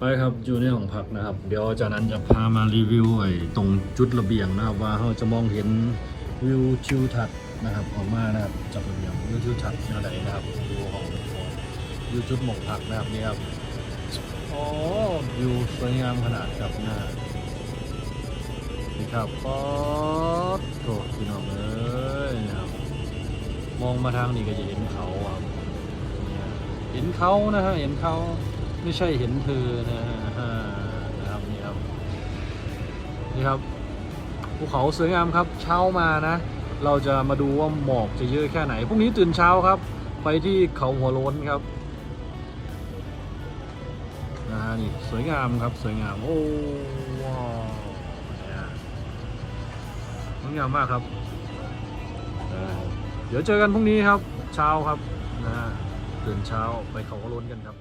ไปครับอยู่ในห้องพักนะครับ เดี๋ยวจากนั้นจะพามารีวิวไอ้ตรงจุดระเบียงนะครับ ว่าเราจะมองเห็นวิวทิวทัศน์นะครับออกมานะครับจากระเบียงวิวทิวทัศน์แนวใดนะครับดูของวิวจุดหมองพักนะครับนี่ครับโอ้วิวสวยงามขนาดครับหน้านี่ครับป๊อดโถพี่น้องเอ้ยนะครับมองมาทางนี้ก็จะเห็นเขาครับเห็นเขานะฮะเห็นเขา ไม่ใช่เห็นเธอนะฮะนะครับนี่ครับนี่ครับภูเขาสวยงามครับเช้ามานะ เราจะมาดูว่าหมอกจะเยอะแค่ไหนพรุ่งนี้ตื่นเช้าครับ ไปที่เขาหัวโล้นครับนะฮะนี่สวยงามครับสวยงามโอ้ว้าวสวยงามมากครับเดี๋ยวเจอกันพรุ่งนี้ครับเช้าครับนะฮะตื่นเช้าไปเขาหัวโล้นกันครับ